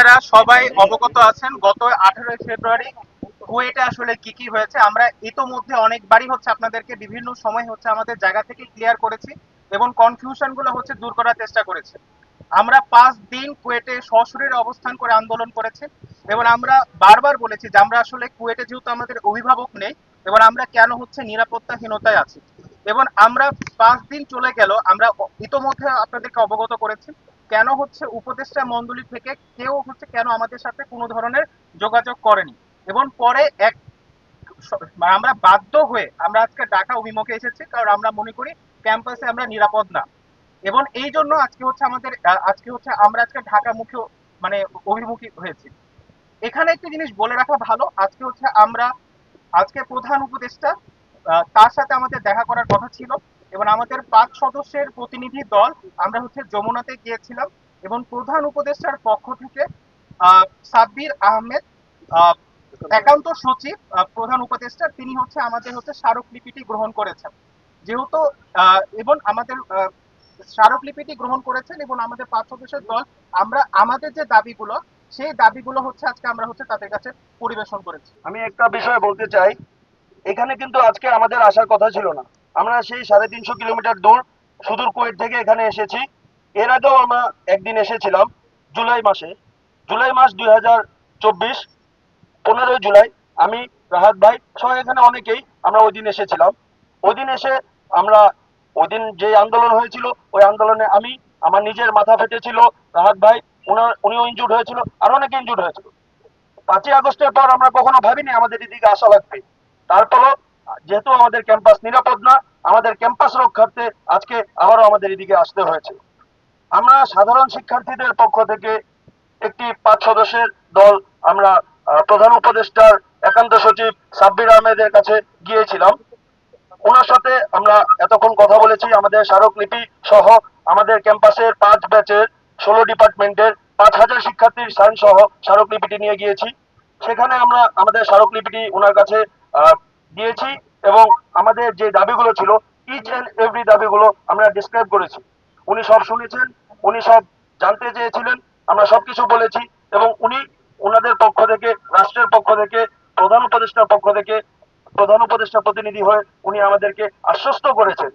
আপনারা সবাই অবগত আছেন, গত আঠারোই ফেব্রুয়ারি কুয়েটে আসলে কি কি হয়েছে, আমরা ইতোমধ্যে অনেকবারই হচ্ছে আপনাদেরকে বিভিন্ন সময় হচ্ছে আমাদের জায়গা থেকে ক্লিয়ার করেছি এবং কনফিউশনগুলো হচ্ছে দূর করার চেষ্টা করেছি। আমরা পাঁচ দিন কুয়েটে সশরীরে অবস্থান করে আন্দোলন করেছি এবং আমরা বারবার বলেছি যে আমরা আসলে কুয়েটে যেহেতু আমাদের অভিভাবক নেই এবং আমরা কেন হচ্ছে নিরাপত্তাহীনতায় আছি। এবং আমরা পাঁচ দিন চলে গেল, আমরা ইতোমধ্যে আপনাদেরকে অবগত করেছি। কেন হচ্ছে উপদেষ্টা মণ্ডলী থেকে কেউ হচ্ছে কেন আমাদের সাথে কোনো ধরনের যোগাযোগ করেনি? এবং পরে এক আমরা বাধ্য হয়ে, আমরা আজকে ঢাকা অভিমুখে এসেছি, কারণ আমরা মনে করি ক্যাম্পাসে আমরা নিরাপদ না। এবং এই জন্য আজকে হচ্ছে আমাদের আজকে হচ্ছে আমরা আজকে ঢাকা মুখী মানে অভিমুখী হয়েছি। এখানে একটি জিনিস বলে রাখা ভালো, আজকে হচ্ছে আমরা, আজকে প্রধান উপদেষ্টা তার সাথে আমাদের দেখা করার কথা ছিল এবং আমাদের পাঁচ সদস্যের প্রতিনিধি দল, আমরা হচ্ছে যমুনাতে গিয়েছিলাম এবং প্রধান উপদেষ্টার পক্ষ থেকে সাব্বির আহমেদ একান্ত সচিব প্রধান উপদেষ্টা, তিনি হচ্ছে আমাদের হচ্ছে স্মারকলিপিটি গ্রহণ করেছেন। যেহেতু এবং আমাদের স্মারকলিপিটি গ্রহণ করেছেন এবং আমাদের পাঁচ সদস্যের দল, আমরা, আমাদের যে দাবিগুলো, সেই দাবিগুলো হচ্ছে আজকে আমরা হচ্ছে তাদের কাছে পরিবেশন করেছি। আমি একটা বিষয় বলতে চাই এখানে কিন্তু আজকে আমাদের আসার কথা ছিল না। আমরা সেই সাড়ে তিনশো কিলোমিটার দূর সুদূর কুয়েট থেকে এখানে এসেছি। এর আগেও আমরা একদিন এসেছিলাম, জুলাই মাসে। জুলাই মাস দুই হাজার চব্বিশ, পনেরোই জুলাই, আমি, রাহাত ভাই সহ এখানে অনেকেই আমরা ওই দিন এসেছিলাম। ওই দিন এসে আমরা, ওই দিন যে আন্দোলন হয়েছিল, ওই আন্দোলনে আমি, আমার নিজের মাথা ফেটেছিল, রাহাত ভাই উনার উনিও ইনজুর্ড হয়েছিল আর অনেকে ইনজুর্ড হয়েছিল। পাঁচই আগস্টের পর আমরা কখনো ভাবিনি আমাদের এদিকে আসা লাগবে। তারপরও যেহেতু আমাদের ক্যাম্পাস নিরাপদ না, আমাদের ক্যাম্পাস রক্ষার্থে আজকে আবারও আমাদের এদিকে আসতে হয়েছে। আমরা সাধারণ শিক্ষার্থীদের পক্ষ থেকে একটি পাঁচ সদস্যের দল আমরা প্রধান উপদেষ্টার একান্ত সচিব সাব্বির আহমেদের কাছে গিয়েছিলাম। ওনার সাথে আমরা এতক্ষণ কথা বলেছি। আমাদের স্মারকলিপি সহ আমাদের ক্যাম্পাসের পাঁচ ব্যাচের ষোলো ডিপার্টমেন্টের পাঁচ হাজার শিক্ষার্থীর সাইন সহ স্মারকলিপিটি নিয়ে গিয়েছি। সেখানে আমরা আমাদের স্মারকলিপিটি ওনার কাছে দিয়েছি এবং আমাদের যে দাবিগুলো ছিল ইচ অ্যান্ড এভরি দাবিগুলো আমরা ডিসক্রাইব করেছি। উনি সব শুনেছেন, উনি সব জানতে চেয়েছিলেন, আমরা সবকিছু বলেছি এবং উনি ওনাদের পক্ষ থেকে, রাষ্ট্রের পক্ষ থেকে, প্রধান উপদেষ্টার পক্ষ থেকে, প্রধান উপদেষ্টা প্রতিনিধি হয়ে উনি আমাদেরকে আশ্বস্ত করেছেন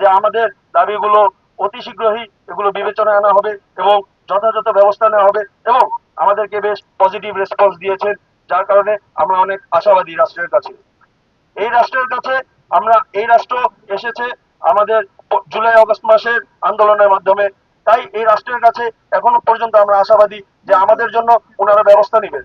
যে আমাদের দাবিগুলো অতি শীঘ্রই এগুলো বিবেচনায় আনা হবে এবং যথাযথ ব্যবস্থা নেওয়া হবে এবং আমাদেরকে বেশ পজিটিভ রেসপন্স দিয়েছেন, যার কারণে আমরা অনেক আশাবাদী রাষ্ট্রের কাছে। এই রাষ্ট্রের কাছে আমরা, এই রাষ্ট্র এসেছে আমাদের জুলাই, অগস্ট মাসের আন্দোলনের মাধ্যমে। তাই এই রাষ্ট্রের কাছে এখনও পর্যন্ত আমরা আশাবাদী যে আমাদের জন্য ওনারা ব্যবস্থা নেবেন।